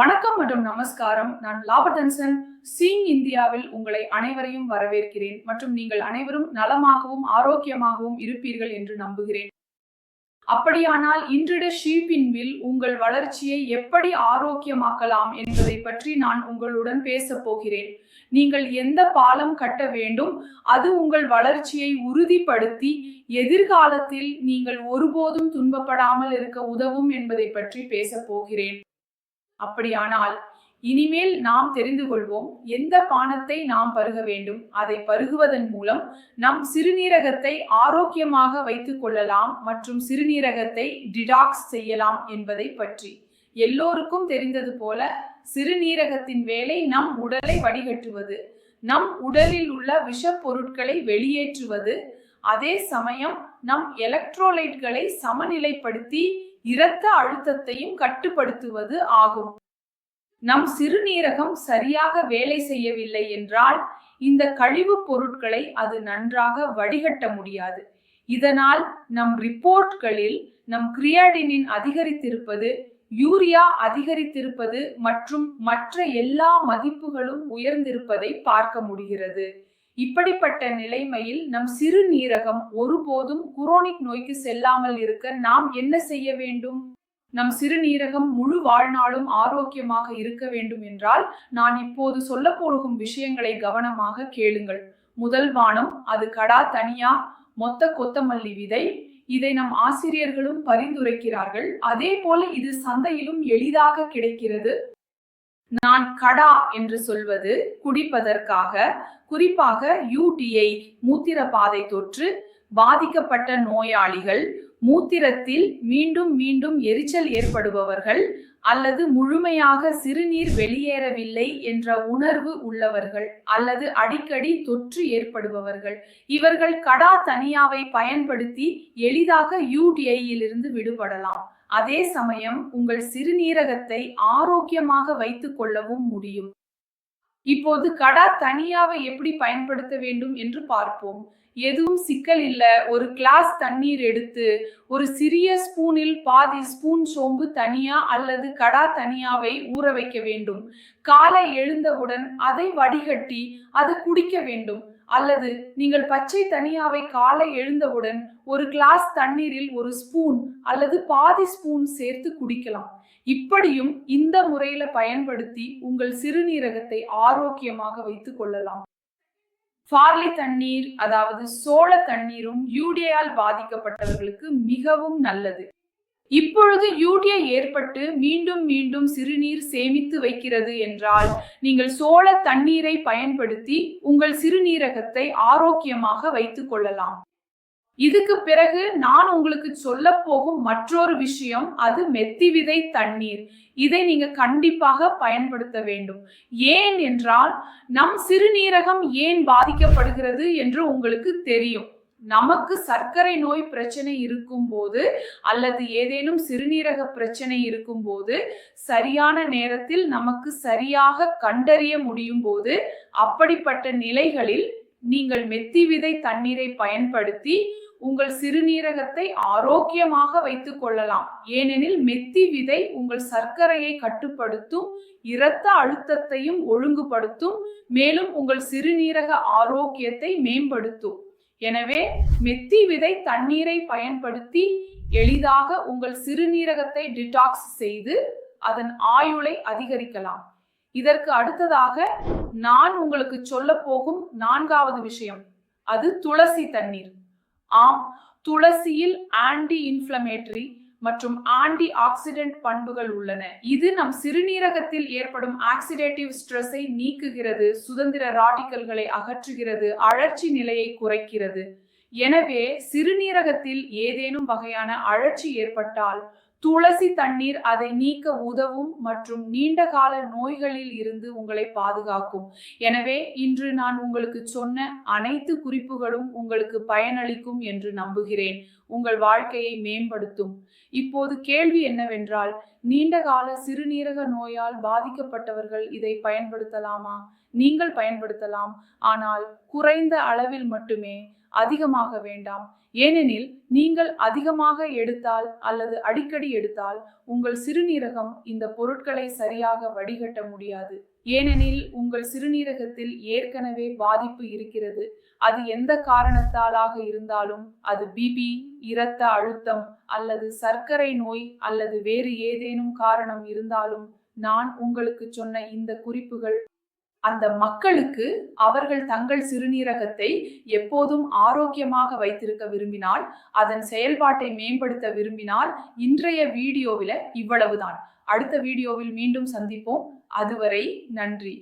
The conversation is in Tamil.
வணக்கம் மற்றும் நமஸ்காரம். நான் லாபடன்சன் சீங் இந்தியாவில் உங்களை அனைவரையும் வரவேற்கிறேன் மற்றும் நீங்கள் அனைவரும் நலமாகவும் ஆரோக்கியமாகவும் இருப்பீர்கள் என்று நம்புகிறேன். அப்படியானால் இன்றைய ஷீப்பின் வில் உங்கள் வளர்ச்சியை எப்படி ஆரோக்கியமாக்கலாம் என்பதை பற்றி நான் உங்களுடன் பேசப் போகிறேன். நீங்கள் எந்த பாலம் கட்ட வேண்டும்? அது உங்கள் வளர்ச்சியை உறுதிப்படுத்தி எதிர்காலத்தில் நீங்கள் ஒருபோதும் துன்பப்படாமல் இருக்க உதவும் என்பதை பற்றி பேசப் போகிறேன். அப்படியானால் இனிமேல் நாம் தெரிந்து கொள்வோம் எந்த பானத்தை நாம் பருக வேண்டும். அதை பருகுவதன் மூலம் நம் சிறுநீரகத்தை ஆரோக்கியமாக வைத்துக் கொள்ளலாம் மற்றும் சிறுநீரகத்தை டிடாக்ஸ் செய்யலாம் என்பதை பற்றி. எல்லோருக்கும் தெரிந்தது போல சிறுநீரகத்தின் வேலை நம் உடலை வடிகட்டுவது நம் உடலில் உள்ள விஷப் பொருட்களை வெளியேற்றுவது. அதே சமயம் நம் எலக்ட்ரோலைட்களை சமநிலைப்படுத்தி இரத்த அழுத்தத்தையும் கட்டுப்படுத்துவது ஆகும். நம் சிறுநீரகம் சரியாக வேலை செய்யவில்லை என்றால் இந்த கழிவுப் பொருட்களை அது நன்றாக வடிகட்ட முடியாது. இதனால் நம் ரிப்போர்ட்களில் நம் கிரியாடினின் அதிகரித்திருப்பது யூரியா அதிகரித்திருப்பது மற்றும் மற்ற எல்லா மதிப்புகளும் உயர்ந்திருப்பதை பார்க்க முடிகிறது. இப்படிப்பட்ட நிலைமையில் நம் சிறுநீரகம் ஒருபோதும் குரோனிக் நோய்க்கு செல்லாமல் இருக்க நாம் என்ன செய்ய வேண்டும்? நம் சிறுநீரகம் முழு வாழ்நாளும் ஆரோக்கியமாக இருக்க வேண்டும் என்றால் நான் இப்போது சொல்ல போகும் விஷயங்களை கவனமாக கேளுங்கள். முதல் வானம் அது கடா தனியா மொத்த கொத்தமல்லி விதை. இதை நம் ஆசிரியர்களும் பரிந்துரைக்கிறார்கள். அதே போல இது சந்தையிலும் எளிதாக கிடைக்கிறது. நான் கடா என்று சொல்வது குடிப்பதற்காக. குறிப்பாக யூடிஐ மூத்திர பாதை தொற்று பாதிக்கப்பட்ட நோயாளிகள் மூத்திரத்தில் மீண்டும் மீண்டும் எரிச்சல் ஏற்படுபவர்கள் அல்லது முழுமையாக சிறுநீர் வெளியேறவில்லை என்ற உணர்வு உள்ளவர்கள் அல்லது அடிக்கடி தொற்று ஏற்படுபவர்கள். இவர்கள் கடா தனியாவை பயன்படுத்தி எளிதாக யூடிஐயிலிருந்து விடுபடலாம். அதே சமயம் உங்கள் சிறுநீரகத்தை ஆரோக்கியமாக வைத்துக் கொள்ளவும் முடியும். இப்போது கடா தனியாவை எப்படி பயன்படுத்த வேண்டும் என்று பார்ப்போம். எதுவும் சிக்கல் இல்லை. ஒரு கிளாஸ் தண்ணீர் எடுத்து ஒரு சிறிய ஸ்பூனில் பாதி ஸ்பூன் சோம்பு தனியா அல்லது கடா தனியாவை ஊற வைக்க வேண்டும். காலை எழுந்தவுடன் அதை வடிகட்டி அதை குடிக்க வேண்டும். அல்லது நீங்கள் பச்சை தனியாவை காலை எழுந்தவுடன் ஒரு கிளாஸ் தண்ணீரில் ஒரு ஸ்பூன் அல்லது பாதி ஸ்பூன் சேர்த்து குடிக்கலாம். இப்படியும் இந்த முறையில பயன்படுத்தி உங்கள் சிறுநீரகத்தை ஆரோக்கியமாக வைத்துக் கொள்ளலாம். பார்லி தண்ணீர் அதாவது சோள தண்ணீரும் யூடியால் பாதிக்கப்பட்டவர்களுக்கு மிகவும் நல்லது. இப்பொழுது யூடியா ஏற்பட்டு மீண்டும் மீண்டும் சிறுநீர் சேமித்து வைக்கிறது என்றால் நீங்கள் சோள தண்ணீரை பயன்படுத்தி உங்கள் சிறுநீரகத்தை ஆரோக்கியமாக வைத்துக் கொள்ளலாம். இதுக்கு பிறகு நான் உங்களுக்கு சொல்ல போகும் மற்றொரு விஷயம் அது மெத்தி விதை தண்ணீர். இதை நீங்க கண்டிப்பாக பயன்படுத்த வேண்டும். ஏன் என்றால் நம் சிறுநீரகம் ஏன் பாதிக்கப்படுகிறது என்று உங்களுக்கு தெரியும். நமக்கு சர்க்கரை நோய் பிரச்சனை இருக்கும்போது அல்லது ஏதேனும் சிறுநீரக பிரச்சனை இருக்கும்போது சரியான நேரத்தில் நமக்கு சரியாக கண்டறிய முடியும் போது அப்படிப்பட்ட நிலைகளில் நீங்கள் மெத்தி விதை தண்ணீரை பயன்படுத்தி உங்கள் சிறுநீரகத்தை ஆரோக்கியமாக வைத்துக் கொள்ளலாம். ஏனெனில் மெத்தி விதை உங்கள் சர்க்கரையை கட்டுப்படுத்தும் இரத்த அழுத்தத்தையும் ஒழுங்குபடுத்தும் மேலும் உங்கள் சிறுநீரக ஆரோக்கியத்தை மேம்படுத்தும். எனவே மெத்தி விதை தண்ணீரை பயன்படுத்தி எளிதாக உங்கள் சிறுநீரகத்தை டிடாக்ஸ் செய்து அதன் ஆயுளை அதிகரிக்கலாம். இதற்கு அடுத்ததாக நான் உங்களுக்கு சொல்ல போகும் நான்காவது விஷயம். அது துளசி தண்ணீர். ஆம் துளசியில் ஆன்டி இன்ஃப்ளமேட்டரி மற்றும் ஆன்டி ஆக்சிடென்ட் பண்புகள் உள்ளன. இது நம் சிறுநீரகத்தில் ஏற்படும் ஆக்சிடேட்டிவ் ஸ்ட்ரெஸ்ஸை நீக்குகிறது சுதந்திர ராடிக்கல்களை அகற்றுகிறது அழற்சி நிலையை குறைக்கிறது. எனவே சிறுநீரகத்தில் ஏதேனும் வகையான அழற்சி ஏற்பட்டால் துளசி தண்ணீர் அதை நீக்க உதவும் மற்றும் நீண்டகால நோய்களில் இருந்து உங்களை பாதுகாக்கும். எனவே இன்று நான் உங்களுக்கு சொன்ன அனைத்து குறிப்புகளும் உங்களுக்கு பயனளிக்கும் என்று நம்புகிறேன். உங்கள் வாழ்க்கையை மேம்படுத்தும். இப்போது கேள்வி என்னவென்றால் நீண்டகால சிறுநீரக நோயால் பாதிக்கப்பட்டவர்கள் இதை பயன்படுத்தலாமா? நீங்கள் பயன்படுத்தலாம். ஆனால் குறைந்த அளவில் மட்டுமே அதிகமாக வேண்டாம். ஏனெனில் நீங்கள் அதிகமாக எடுத்தால் அல்லது அடிக்கடி எடுத்தால் உங்கள் சிறுநீரகம் இந்த பொருட்களை சரியாக வடிகட்ட முடியாது. ஏனெனில் உங்கள் சிறுநீரகத்தில் ஏற்கனவே பாதிப்பு இருக்கிறது. அது எந்த காரணத்தாலாக இருந்தாலும் அது பிபி இரத்த அழுத்தம் அல்லது சர்க்கரை நோய் அல்லது வேறு ஏதேனும் காரணம் இருந்தாலும் நான் உங்களுக்கு சொன்ன இந்த குறிப்புகள் அந்த மக்களுக்கு அவர்கள் தங்கள் சிறுநீரகத்தை எப்போதும் ஆரோக்கியமாக வைத்திருக்க விரும்பினால் அதன் செயல்பாட்டை மேம்படுத்த விரும்பினால் இன்றைய வீடியோவில் இவ்வளவுதான். அடுத்த வீடியோவில் மீண்டும் சந்திப்போம். அதுவரை நன்றி.